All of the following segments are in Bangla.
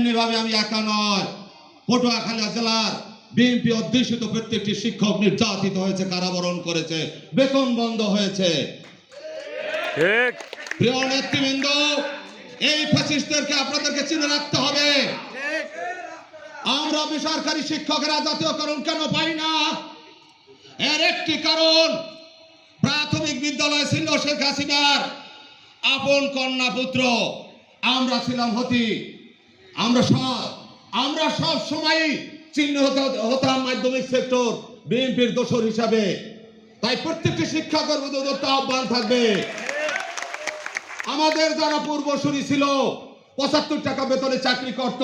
এমনি ভাবে আমি একা নয়। পটুয়াখালী জেলার বিএনপি অধ্যুষিত প্রত্যেকটি শিক্ষক নির্যাতিত হয়েছে কারাবরণ করেছে বেতন বন্ধ হয়েছে। প্রিয় নেতৃবৃন্দ এই ফ্যাসিস্টদেরকে আপনাদেরকে চিনে রাখতে হবে। আমরা বেসরকারি শিক্ষকেরা জাতীয়করণ কেন পাই না? এর একটি কারণ প্রাথমিক বিদ্যালয় ছিল শেখ হাসিনার আপন কন্যা পুত্র। আমরা ছিলাম হতি আমরা সব আমরা সব সময় চিহ্নিত হতাম মাধ্যমিক সেক্টর, বিএনপির দোষর হিসাবে। তাই প্রত্যেকটি শিক্ষকের উদ্যোক্ত আহ্বান থাকবে। আমাদের যারা পূর্বসূরি ছিল, পঁচাত্তর টাকা বেতনে চাকরি করত,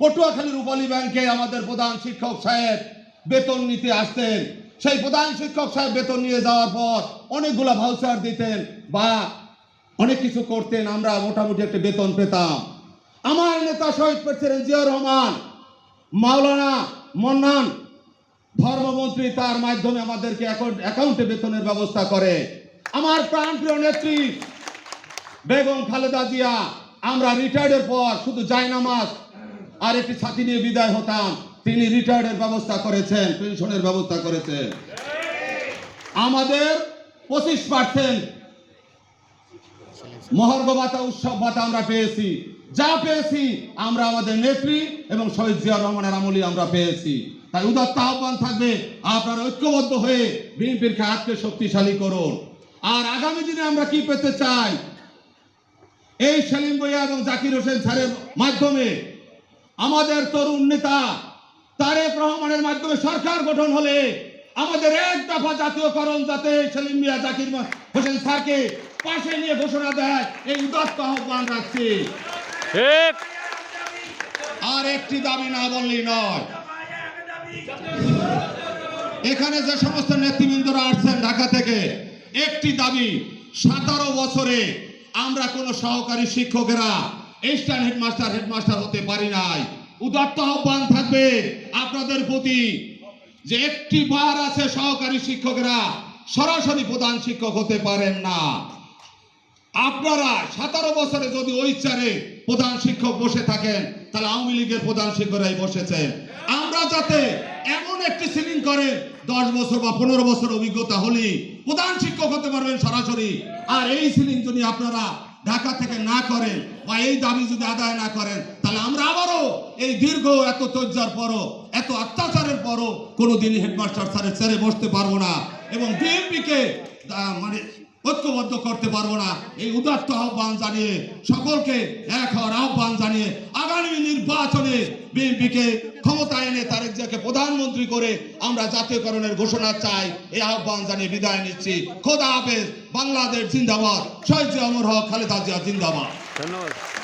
পটুয়াখালী রূপালী ব্যাংকে আমাদের প্রধান শিক্ষক সাহেব বেতন নিতে আসতেন। সেই প্রধান শিক্ষক সাহেব বেতন নিয়ে যাওয়ার পর অনেকগুলো ভাউচার দিতেন বা অনেক কিছু করতেন। আমরা মোটামুটি একটা বেতন পেতাম। আমার নেতা শহীদ প্রেসিডেন্ট জিয়া রহমান, মাওলানা মন্নান, ধর্মমন্ত্রী তার মাধ্যমে আমাদেরকে অ্যাকাউন্টে বেতনের ব্যবস্থা করে। আমার প্রাণপ্রিয় নেত্রী বেগম খালেদা জিয়া, আমরা রিটায়ার্ডের পর শুধু জায়নামাজ আর একটি ছাতি নিয়ে বিদায় হতাম। তিনি রিটায়ার্ডের ব্যবস্থা করেছেন পেনশনের ব্যবস্থা করেছেন। আমাদের পঁচিশ পার্সেন্ট মহর্গ ভাতা উৎসব ভাতা আমরা পেয়েছি। যা পেয়েছি, আমরা আমাদের নেত্রী এবং শহীদ জিয়া রহমানের আমলি আমরা পেয়েছি। তাই উদাত্ত আহ্বান থাকবে, আপনারা ঐক্যবদ্ধ হয়ে বিএনপির হাতকে শক্তিশালী করুন। আর আগামী দিনে আমরা কি পেতে চাই? এই সেলিম বইয়া এবং জাকির হোসেন স্যারের মাধ্যমে আমাদের তরুণ নেতা তারেক রহমানের মাধ্যমে সরকার গঠন হলে আমাদের এক দফা জাতীয়করণ যাতে সেলিম মিয়া জাকির হোসেন স্যারকে পাশে নিয়ে ঘোষণা দেয়, এই উদাত্ত আহ্বান রাখছি। ঠিক। আর একটি দাবি না বললেই নয়। এখানে যে সমস্ত নেতৃবৃন্দরা আসছেন ঢাকা থেকে, একটি দাবি, সতেরো বছরে আমরা কোন সহকারী শিক্ষকেরা স্টান হেডমাস্টার হেডমাস্টার হতে পারি নাই। উদাত্ত আহ্বান থাকবে আপনাদের প্রতি যে একটি বার আছে সহকারী শিক্ষকেরা, সরাসরি প্রধান শিক্ষক হতে পারেন না। আপনারা সতেরো বছরে যদি ওই চারে প্রধান শিক্ষক বসে থাকেন, তাহলে আওয়ামী লীগের প্রধান শিক্ষকরাই বসেছে। আমরা যাতে এমন একটি সিলিং করে দশ বছর বা পনেরো বছর অভিজ্ঞতা হলে প্রধান শিক্ষক হতে পারবেন সরাসরি। আর এই সিলিং যদি আপনারা ঢাকা থেকে না করেন বা এই দাবি যদি আদায় না করেন, তাহলে আমরা আবারও এই দীর্ঘ এত তজ্জার পরও, এত অত্যাচারের পরও কোনোদিনই হেডমাস্টার স্যারের ছেড়ে বসতে পারব না। এবং বিএনপিকে মানে ঐক্যবদ্ধ করতে পারব না। এই উদাত্ত আহ্বান জানিয়ে সকলকে এক হওয়ার আহ্বান জানিয়ে আগামী নির্বাচনে বিএনপিকে ক্ষমতা এনে তারেক জিয়াকে প্রধানমন্ত্রী করে আমরা জাতীয়করণের ঘোষণা চাই, এই আহ্বান জানিয়ে বিদায় নিচ্ছি। খোদা হাফেজ, বাংলাদেশ জিন্দাবাদ। শহীদ জিয়া অমর হক, খালেদা জিয়া জিন্দাবাদ। ধন্যবাদ।